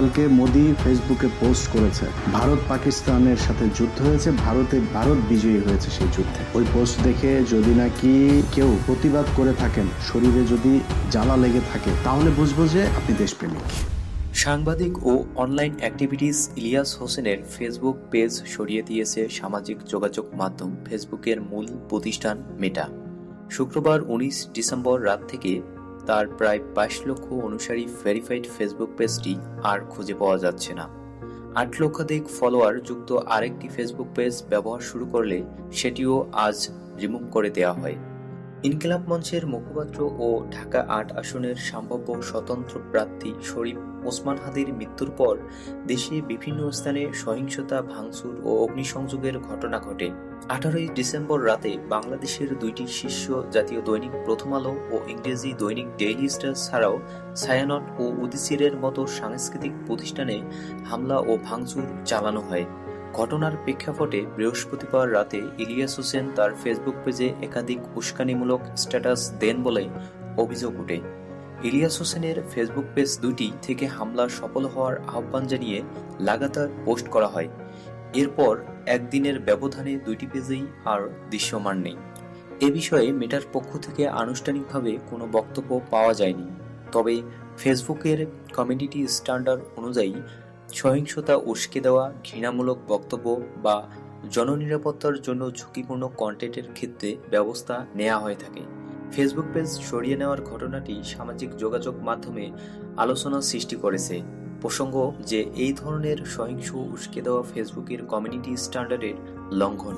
গতকালকে মোদি ফেসবুকে পোস্ট করেছে, ভারত পাকিস্তানের সাথে যুদ্ধ হয়েছে, ভারতে ভারত বিজয়ী হয়েছে সেই যুদ্ধে। ওই পোস্ট দেখে যদি নাকি কেউ প্রতিবাদ করে থাকেন, শরীরে যদি জ্বালা লেগে থাকে, তাহলে বুঝব যে আপনি দেশপ্রেমিক। সাংবাদিক ও অনলাইন অ্যাক্টিভিটিস ইলিয়াস হোসেনের ফেসবুক পেজ সরিয়ে দিয়েছে সামাজিক যোগাযোগ মাধ্যম, ফেসবুকের মূল প্রতিষ্ঠান মেটা। শুক্রবার উনিশ ডিসেম্বর রাত থেকে তার প্রায় বাইশ লক্ষ অনুসারী ভেরিফাইড ফেসবুক পেজটি আর খুঁজে পাওয়া যাচ্ছে না। আট লক্ষাধিক ফলোয়ার যুক্ত আরেকটি ফেসবুক পেজ ব্যবহার শুরু করলে সেটিও আজ রিমুভ করে দেওয়া হয়। ইনকিলাব মঞ্চের মুখপাত্র ও ঢাকা আট আসনের সম্ভাব্য স্বতন্ত্র প্রার্থী শরীফ ওসমান হাদির মৃত্যুর পর দেশে বিভিন্ন স্থানে সহিংসতা, ভাঙচুর ও অগ্নিসংযোগের ঘটনা ঘটে। আঠারোই ডিসেম্বর রাতে বাংলাদেশের দুইটি শীর্ষ জাতীয় দৈনিক প্রথম আলো ও ইংরেজি দৈনিক ডেইলি স্টার ছাড়াও ছায়ানট ও উদিসিরের মতো সাংস্কৃতিক প্রতিষ্ঠানে হামলা ও ভাঙচুর চালানো হয়। ঘটনার প্রেক্ষাপটে বৃহস্পতিবার রাতে ইলিয়াস হোসেন তার ফেসবুক পেজে একাধিক উস্কানিমূলক স্ট্যাটাস দেন বলে অভিযোগ ওঠে। ইলিয়াস হোসেনের ফেসবুক পেজ দুটি থেকে হামলা সফল হওয়ার আহ্বান জানিয়ে লাগাতার পোস্ট করা হয়। এরপর একদিনের ব্যবধানে দুইটি পেজেই আর দৃশ্যমান নেই। এ বিষয়ে মেটার পক্ষ থেকে আনুষ্ঠানিকভাবে কোনো বক্তব্য পাওয়া যায়নি। তবে ফেসবুকের কমিউনিটি স্ট্যান্ডার্ড অনুযায়ী সহিংসতা, উস্কে দেওয়া, ঘৃণামূলক বক্তব্য বা জননিরাপত্তার জন্য ঝুঁকিপূর্ণ কন্টেন্টের ক্ষেত্রে ব্যবস্থা নেওয়া হয়ে থাকে। ফেসবুক পেজ সরিয়ে নেওয়ার ঘটনাটি সামাজিক যোগাযোগ মাধ্যমে আলোচনা সৃষ্টি করেছে। প্রসঙ্গ যে, এই ধরনের সহিংস, উস্কে দেওয়া ফেসবুকের কমিউনিটি স্ট্যান্ডার্ডের লঙ্ঘন।